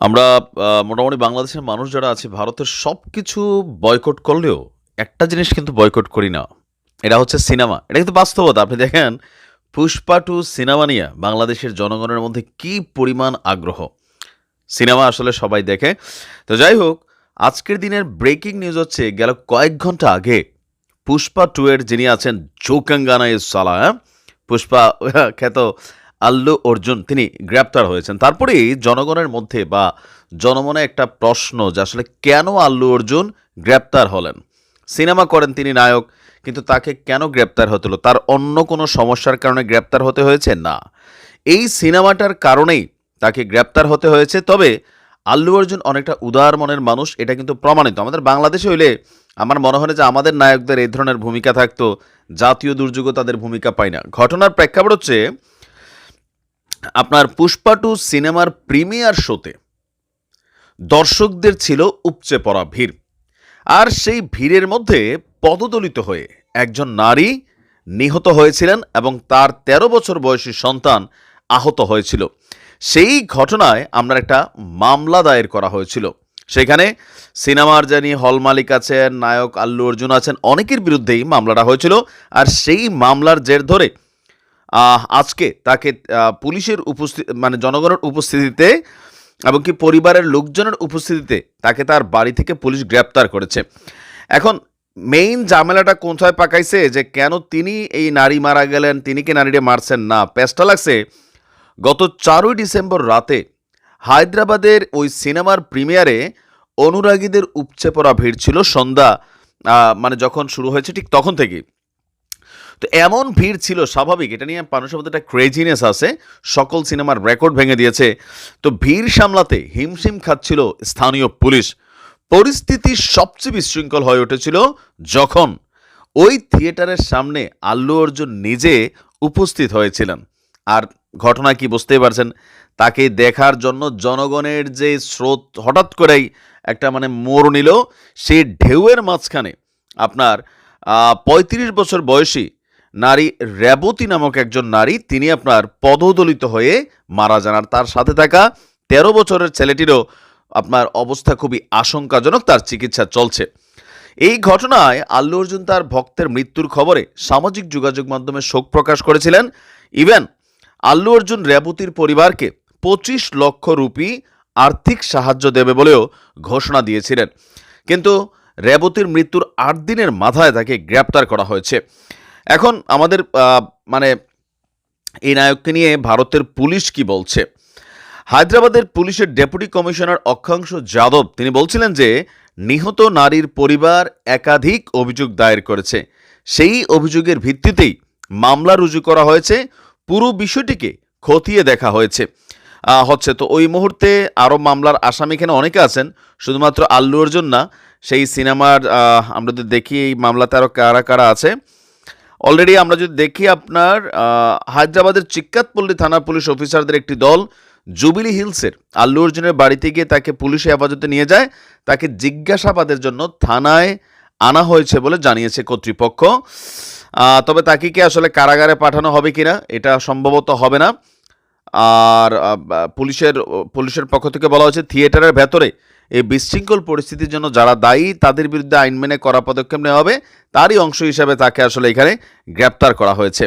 আমরা মোটামুটি বাংলাদেশের মানুষ যারা আছে, ভারতের সব কিছু বয়কট করলেও একটা জিনিস কিন্তু বয়কট করি না। এটা হচ্ছে সিনেমা। এটা কিন্তু বাস্তবতা। আপনি দেখেন, পুষ্পা টু সিনেমা নিয়ে বাংলাদেশের জনগণের মধ্যে কি পরিমাণ আগ্রহ। সিনেমা আসলে সবাই দেখে। তো যাই হোক, আজকের দিনের ব্রেকিং নিউজ হচ্ছে, গেল কয়েক ঘণ্টা আগে পুষ্পা টু এর যিনি আছেন জোকাঙ্গানা ইস সালা হ্যাঁ? পুষ্পা, খ্যাত আল্লু অর্জুন, তিনি গ্রেপ্তার হয়েছেন। তারপরেই জনগণের মধ্যে বা জনমনে একটা প্রশ্ন যে আসলে কেন আল্লু অর্জুন গ্রেপ্তার হলেন? সিনেমা করেন তিনি নায়ক, কিন্তু তাকে কেন গ্রেপ্তার হতে হলো? তার অন্য কোনো সমস্যার কারণে গ্রেপ্তার হতে হয়েছে? না। এই সিনেমাটার কারণেই তাকে গ্রেপ্তার হতে হয়েছে। তবে আল্লু অর্জুন অনেকটা উদার মনের মানুষ, এটা কিন্তু প্রমাণিত। আমাদের বাংলাদেশে হইলে আমার মনে হয় যে আমাদের নায়কদের এই ধরনের ভূমিকা থাকতো, জাতীয় দুর্যোগও তাদের ভূমিকা পায় না। ঘটনার প্রেক্ষাপট হচ্ছে আপনার পুষ্পা টু সিনেমার প্রিমিয়ার শোতে দর্শকদের ছিল উপচে পড়া ভিড়। আর সেই ভিড়ের মধ্যে পদদলিত হয়ে একজন নারী নিহত হয়েছিলেন এবং তার ১৩ বছর বয়সী সন্তান আহত হয়েছিল। সেই ঘটনায় আমরা একটা মামলা দায়ের করা হয়েছিল। সেখানে সিনেমার জানি হল মালিক আছেন, নায়ক আল্লু অর্জুন আছেন, অনেকের বিরুদ্ধেই মামলাটা হয়েছিল। আর সেই মামলার জের ধরে আজকে তাকে পুলিশের উপস্থিতি মানে জনগণের উপস্থিতিতে এবং কি পরিবারের লোকজনের উপস্থিতিতে তাকে তার বাড়ি থেকে পুলিশ গ্রেপ্তার করেছে। এখন মেইন ঝামেলাটা কোথায় পাকাইছে যে কেন তিনি এই নারী মারা গেলেন, তিনি কি নারীরে মারছেন? না পেস্টা লাগছে। গত চারই ডিসেম্বর রাতে হায়দ্রাবাদের ওই সিনেমার প্রিমিয়ারে অনুরাগীদের উপচে পড়া ভিড় ছিল সন্ধ্যা মানে যখন শুরু হয়েছে ঠিক তখন থেকেই। তো এমন ভিড় ছিল স্বাভাবিক, এটা নিয়ে মানুষের একটা ক্রেজিনেস আছে। সকল সিনেমার রেকর্ড ভেঙে দিয়েছে। তো ভিড় সামলাতে হিমশিম খাচ্ছিল স্থানীয় পুলিশ। পরিস্থিতি সবচেয়ে বিশৃঙ্খল হয়ে উঠেছিল যখন ওই থিয়েটারের সামনে আল্লু অর্জুন নিজে উপস্থিত হয়েছিলেন। আর ঘটনা কি বুঝতেই পারছেন? তাকে দেখার জন্য জনগণের যে স্রোত হঠাৎ করেই একটা মানে মোড় নিল, সেই ঢেউয়ের মাঝখানে আপনার পঁয়ত্রিশ বছর বয়সী নারী রেবতী নামক একজন নারী তিনি আপনার পদদলিত হয়ে মারা যান। আর তার সাথে থাকা তেরো বছরের ছেলেটিরও আপনার অবস্থা খুবই আশঙ্কাজনক, তার চিকিৎসা চলছে। এই ঘটনায় আল্লু অর্জুন তার ভক্তের মৃত্যুর খবরে সামাজিক যোগাযোগ মাধ্যমে শোক প্রকাশ করেছিলেন। ইভেন, আল্লু অর্জুন রেবতীর পরিবারকে পঁচিশ লক্ষ রুপি আর্থিক সাহায্য দেবে বলেও ঘোষণা দিয়েছিলেন। কিন্তু রেবতীর মৃত্যুর আট দিনের মাথায় তাকে গ্রেপ্তার করা হয়েছে। এখন আমাদের মানে এই নায়ককে নিয়ে ভারতের পুলিশ কি বলছে? হায়দ্রাবাদের পুলিশের ডেপুটি কমিশনার অক্ষাংশ যাদব, তিনি বলছিলেন যে নিহত নারীর পরিবার একাধিক অভিযোগ দায়ের করেছে। সেই অভিযোগের ভিত্তিতেই মামলা রুজু করা হয়েছে। পুরো বিষয়টিকে খতিয়ে দেখা হয়েছে। হচ্ছে তো ওই মুহূর্তে আরও মামলার আসামি এখানে অনেকে আছেন, শুধুমাত্র আল্লু অর্জুন না, সেই সিনেমার আমরা যদি দেখি এই মামলাতে আরও কারা কারা আছে। অলরেডি আমরা যদি দেখি আপনার হায়দ্রাবাদের চিক্কাতপল্লী থানা পুলিশ অফিসারদের একটি দল জুবিলি হিলসের আল্লু অর্জুনের বাড়িতে গিয়ে তাকে পুলিশে হেফাজতে নিয়ে যায়। তাকে জিজ্ঞাসাবাদের জন্য থানায় আনা হয়েছে বলে জানিয়েছে কর্তৃপক্ষ। তবে তাকে কি আসলে কারাগারে পাঠানো হবে কিনা, এটা সম্ভবত হবে না। আর পুলিশের পুলিশের পক্ষ থেকে বলা হয়েছে, থিয়েটারের ভেতরে এই বিশৃঙ্খল পরিস্থিতির জন্য যারা দায়ী, তাদের বিরুদ্ধে আইন মেনে করা পদক্ষেপ নেওয়া হবে। তারই অংশ হিসাবে তাকে আসলে এখানে গ্রেপ্তার করা হয়েছে।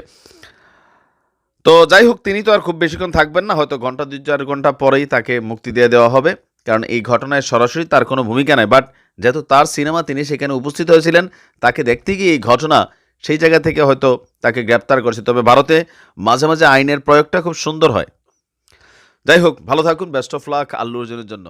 তো যাই হোক, তিনি তো আর খুব বেশিক্ষণ থাকবেন না, হয়তো ঘণ্টা দুই চার ঘণ্টা পরেই তাকে মুক্তি দিয়ে দেওয়া হবে। কারণ এই ঘটনায় সরাসরি তার কোনো ভূমিকা নাই। বাট যেহেতু তার সিনেমা তিনি সেখানে উপস্থিত হয়েছিলেন, তাকে দেখতে গিয়ে এই ঘটনা সেই জায়গা থেকে হয়তো তাকে গ্রেপ্তার করেছে। তবে ভারতে মাঝে মাঝে আইনের প্রয়োগটা খুব সুন্দর হয়। যাই হোক, ভালো থাকুন, বেস্ট অফ লাক আল্লু অর্জুনের জন্য।